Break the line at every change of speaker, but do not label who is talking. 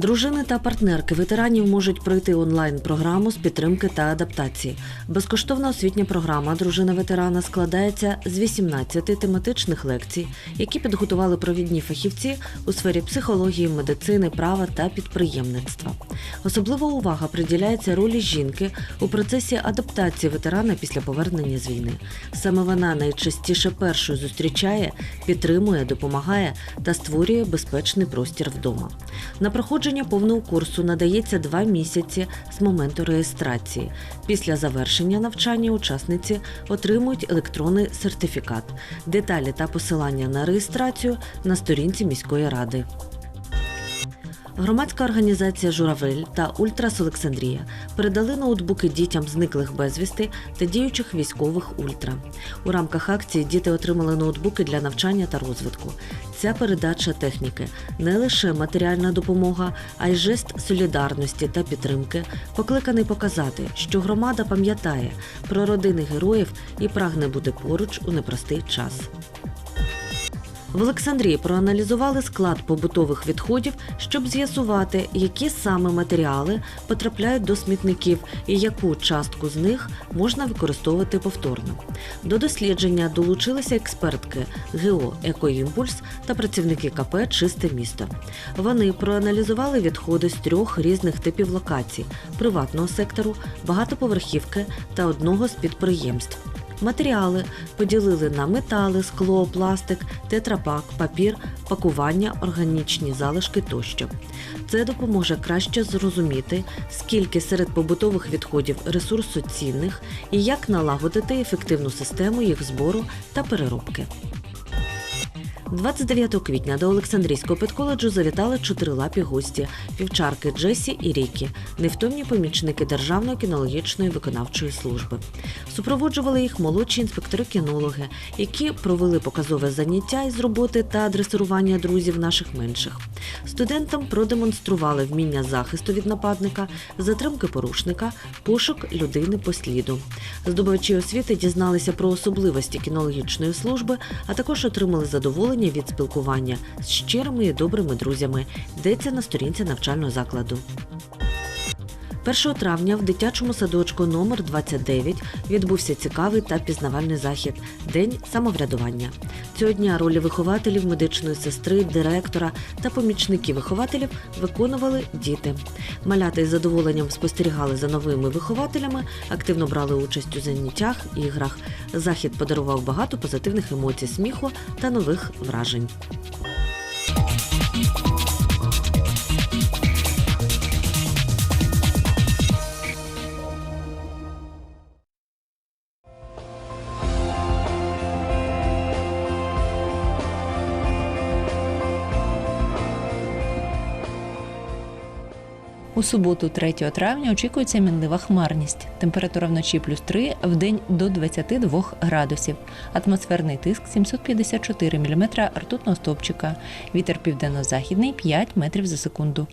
Дружини та партнерки ветеранів можуть пройти онлайн-програму з підтримки та адаптації. Безкоштовна освітня програма Дружина ветерана складається з 18 тематичних лекцій, які підготували провідні фахівці у сфері психології, медицини, права та підприємництва. Особлива увага приділяється ролі жінки у процесі адаптації ветерана після повернення з війни. Саме вона найчастіше першою зустрічає, підтримує, допомагає та створює безпечний простір вдома. На проходження повного курсу надається два місяці з моменту реєстрації. Після завершення навчання учасниці отримують електронний сертифікат. Деталі та посилання на реєстрацію на сторінці міської ради. Громадська організація Журавель та Ультрас Олександрія передали ноутбуки дітям зниклих безвісти та діючих військових ультра. У рамках акції діти отримали ноутбуки для навчання та розвитку. Ця передача техніки не лише матеріальна допомога, а й жест солідарності та підтримки, покликаний показати, що громада пам'ятає про родини героїв і прагне бути поруч у непростий час. В Олександрії проаналізували склад побутових відходів, щоб з'ясувати, які саме матеріали потрапляють до смітників і яку частку з них можна використовувати повторно. До дослідження долучилися експертки ГО «Екоімпульс» та працівники КП Чисте місто. Вони проаналізували відходи з трьох різних типів локацій: приватного сектору, багатоповерхівки та одного з підприємств. Матеріали поділили на метали, скло, пластик, тетрапак, папір, пакування, органічні залишки тощо. Це допоможе краще зрозуміти, скільки серед побутових відходів ресурсу цінних і як налагодити ефективну систему їх збору та переробки. 29 квітня до Олександрійського педколеджу завітали чотирилапі гості вівчарки Джесі і Рікі, невтомні помічники Державної кінологічної виконавчої служби. Супроводжували їх молодші інспектори-кінологи, які провели показове заняття із роботи та дресирування друзів наших менших. Студентам продемонстрували вміння захисту від нападника, затримки порушника, пошук людини по сліду. Здобувачі освіти дізналися про особливості кінологічної служби, а також отримали задоволення від спілкування з щирими і добрими друзями. Йдеться на сторінці навчального закладу. 1 травня в дитячому садочку номер 29 відбувся цікавий та пізнавальний захід День самоврядування. Цього дня ролі вихователів, медичної сестри, директора та помічників вихователів виконували діти. Малята із задоволенням спостерігали за новими вихователями, активно брали участь у заняттях, іграх. Захід подарував багато позитивних емоцій, сміху та нових вражень.
У суботу, 3 травня, очікується мінлива хмарність. Температура вночі плюс 3, в день до 22 градусів. Атмосферний тиск 754 мм ртутного стовпчика. Вітер південно-західний 5 метрів за секунду.